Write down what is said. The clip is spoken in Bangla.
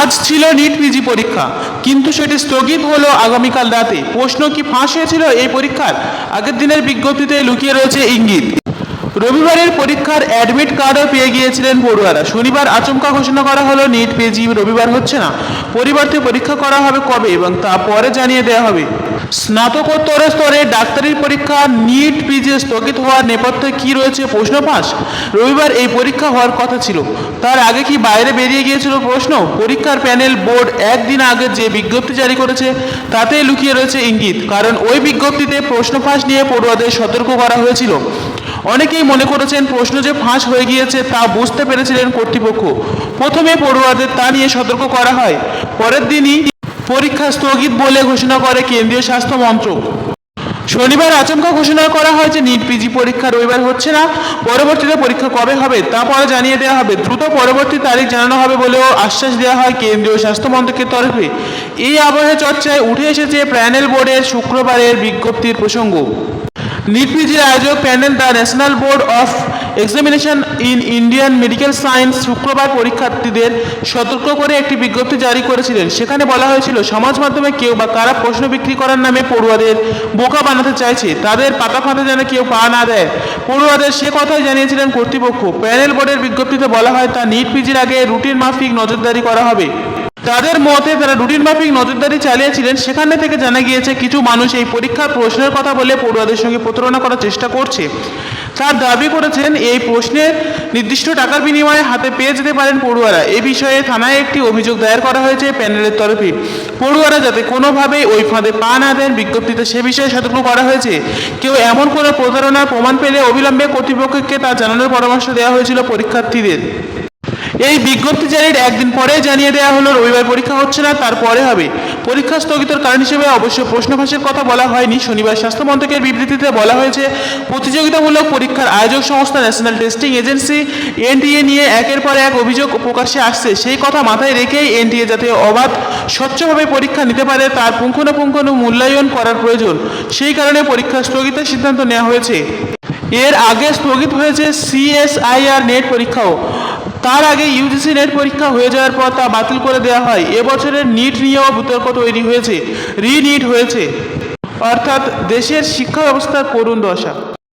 আজ ছিল নিট পিজি পরীক্ষা, কিন্তু সেটি স্থগিত হলো আগামীকাল রাতে। প্রশ্ন কি ফাঁস হয়েছিল এই পরীক্ষার? আগের দিনের বিজ্ঞপ্তিতে লুকিয়ে রয়েছে ইঙ্গিত। রবিবারের পরীক্ষার অ্যাডমিট কার্ডও পেয়ে গিয়েছিলেন পড়ুয়ারা। শনিবার আচমকা ঘোষণা করা হলো নিট পিজি রবিবার হচ্ছে না। পরিবর্তে পরীক্ষা করা হবে কবে এবং তা পরে জানিয়ে দেওয়া হবে। স্নাতকোত্তর স্তরে ডাক্তারির পরীক্ষা নিট পিজে স্থগিত হওয়ার নেপথ্যে কি রয়েছে প্রশ্ন ফাঁস? রবিবার এই পরীক্ষা হওয়ার কথা ছিল। তার আগে কি বাইরে বেরিয়ে গিয়েছিল প্রশ্ন? পরীক্ষার প্যানেল বোর্ড একদিন আগে যে বিজ্ঞপ্তি জারি করেছে তাতে লুকিয়ে রয়েছে ইঙ্গিত। কারণ ওই বিজ্ঞপ্তিতে প্রশ্ন ফাঁস নিয়ে পড়ুয়াদের সতর্ক করা হয়েছিল। অনেকেই মনে করেছেন প্রশ্ন যে ফাঁস হয়ে গিয়েছে তা বুঝতে পেরেছিলেন কর্তৃপক্ষ। প্রথমে পড়ুয়াদের তা নিয়ে সতর্ক করা হয়। পরের দিনই পরীক্ষা স্থগিত বলে ঘোষণা করে কেন্দ্রীয় স্বাস্থ্য মন্ত্রক। শনিবার আচমকা ঘোষণা করা হয় যে নিট পিজি পরীক্ষা রবিবার হচ্ছে না, পরবর্তীতে পরীক্ষা কবে হবে তা পরে জানিয়ে দেওয়া হবে। দ্রুত পরবর্তী তারিখ জানানো হবে বলেও আশ্বাস দেওয়া হয় কেন্দ্রীয় স্বাস্থ্য মন্ত্রকের তরফে। এই আবহে চর্চায় উঠে এসেছে প্যানেল বোর্ডের শুক্রবারের বিজ্ঞপ্তির প্রসঙ্গ। নিট পিজির আয়োজক panel the National Board of Examination in Indian Medical Science শুক্রবার পরীক্ষার্থীদের সতর্ক করে একটি বিজ্ঞপ্তি জারি করেছিলেন। সেখানে বলা হয়েছিল, সমাজ মাধ্যমে কেউ বা কারা প্রশ্ন বিক্রি করার নামে পড়ুয়াদের বোকা বানাতে চাইছে, তাদের পাতা ফাঁতে যেন কেউ পা না দেয়। পড়ুয়াদের সে কথাই জানিয়েছিলেন কর্তৃপক্ষ। প্যানেল বোর্ডের বিজ্ঞপ্তিতে বলা হয়, তা নিট পিজির আগে রুটিন মাফিক নজরদারি করা হবে। তাদের মতে তারা রুটিন মাফিক নজরদারি চালিয়েছিলেন, সেখানে থেকে জানা গিয়েছে কিছু মানুষ এই পরীক্ষার প্রশ্নের কথা বলে পড়ুয়াদের সঙ্গে প্রতারণা করার চেষ্টা করছে। তার দাবি করেছেন, এই প্রশ্নের নির্দিষ্ট টাকার বিনিময়ে হাতে পেয়ে যেতে পারেন পড়ুয়ারা। এ বিষয়ে থানায় একটি অভিযোগ দায়ের করা হয়েছে প্যানেলের তরফে। পড়ুয়ারা যাতে কোনোভাবেই ওই ফাঁদে পা না দেন, বিজ্ঞপ্তিতে সে বিষয়ে সতর্ক করা হয়েছে। কেউ এমন কোনো প্রতারণার প্রমাণ পেলে অবিলম্বে কর্তৃপক্ষকে তা জানানোর পরামর্শ দেওয়া হয়েছিল পরীক্ষার্থীদের। এই বিজ্ঞপ্তি জারির একদিন পরে জানিয়ে দেওয়া হলো, রবিবার পরীক্ষা হচ্ছে না, তারপরে হবে। পরীক্ষা স্থগিতর কারণ হিসেবে অবশ্য প্রশ্ন ফাঁসের কথা বলা হয়নি। শনিবার স্বাস্থ্য মন্ত্রকের বিবৃতিতে বলা হয়েছে, প্রতিযোগিতামূলক পরীক্ষার আয়োজক সংস্থা ন্যাশনাল টেস্টিং এজেন্সি, এনটিএ নিয়ে একের পর এক অভিযোগ প্রকাশ্যে আসছে। সেই কথা মাথায় রেখেই এনটিএ যাতে অবাধ স্বচ্ছভাবে পরীক্ষা নিতে পারে, তার পুঙ্খানুপুঙ্খানু মূল্যায়ন করার প্রয়োজন। সেই কারণে পরীক্ষা স্থগিতের সিদ্ধান্ত নেওয়া হয়েছে। এর আগে স্থগিত হয়েছে সিএসআইআর নেট পরীক্ষাও। তার আগে ইউজিসি নেট পরীক্ষা হয়ে যাওয়ার পর তা বাতিল করে দেওয়া হয়। এবছরের নিট নিয়েও বিতর্ক তৈরি হয়েছে, রিনিট হয়েছে। অর্থাৎ দেশের শিক্ষা ব্যবস্থার করুণ দশা।